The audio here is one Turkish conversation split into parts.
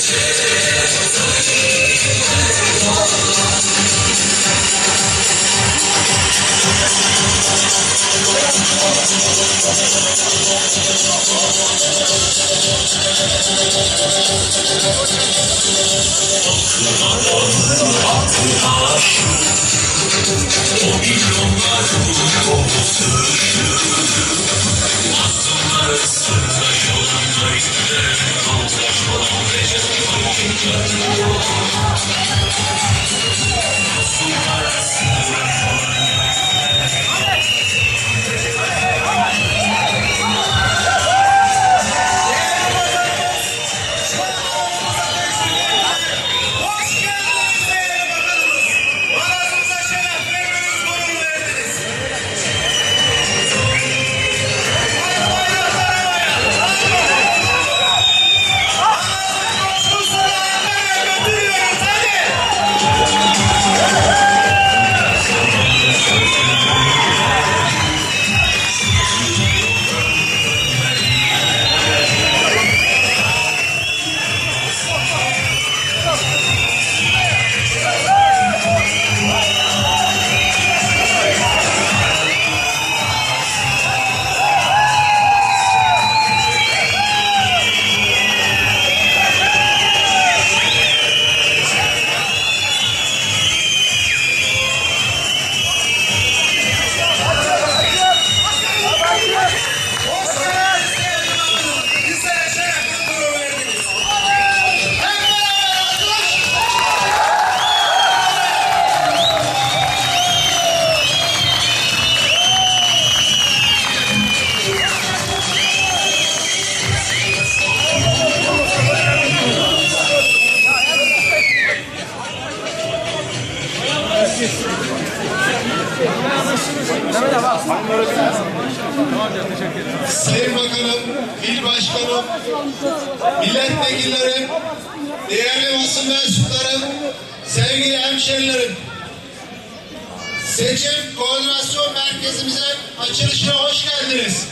Hoş 这是最好的青 Sayın Bakanım, İl Başkanım, milletvekillerim, değerli basın mensuplarım, sevgili hemşerilerim. Seçim Koordinasyon Merkezimize açılışına hoş geldiniz.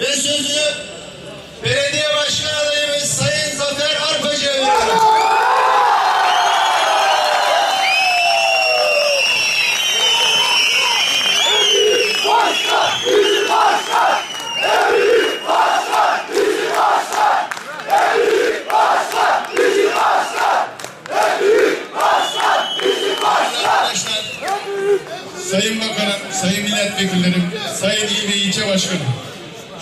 Ve sözü belediye başkan adayımız Sayın Zafer Arpacı'ya veriyorum. Sayın Bakanım, Sayın Milletvekillerim, Sayın İl ve İlçe Başkanım,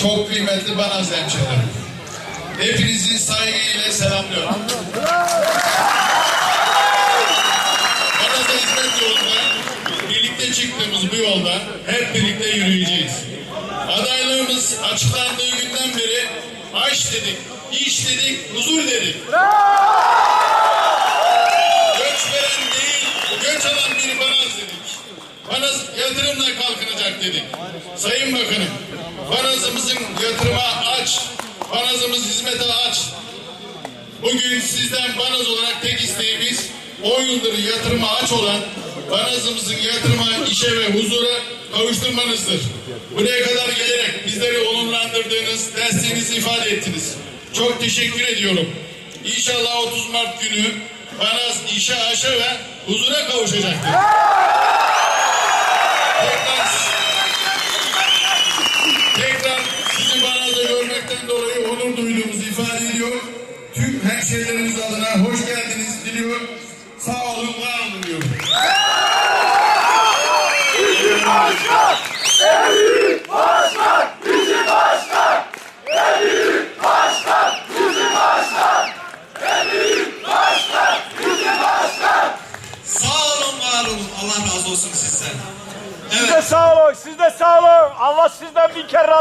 çok kıymetli Banaz hemşehrilerim. Hepinizi saygıyla selamlıyorum. Banaz'a hizmet yolunda, birlikte çıktığımız bu yolda hep birlikte yürüyeceğiz. Adaylığımız açıklandığı günden beri aş dedik, iş dedik, huzur dedik. Göç veren değil, göç alan bir Banaz dedik. Banaz yatırımla kalkınacak dedik. Sayın Bakanım, Banaz'ımızın yatırıma aç, Banaz'ımız hizmete aç. Bugün sizden Banaz olarak tek isteğimiz 10 yıldır yatırıma aç olan Banaz'ımızın yatırıma, işe ve huzura kavuşturmanızdır. Buraya kadar gelerek bizleri onurlandırdığınız, desteğinizi ifade ettiniz. Çok teşekkür ediyorum. İnşallah 30 Mart günü Banaz işe, aşa ve huzura kavuşacaktır. Hemşehrilerimiz adına hoş geldiniz diliyor. Sağ olun, var olun diyorum. Sağ olun, var olun. Allah razı olsun sizden. Siz de sağ olun, siz de sağ olun. Allah sizden bin kere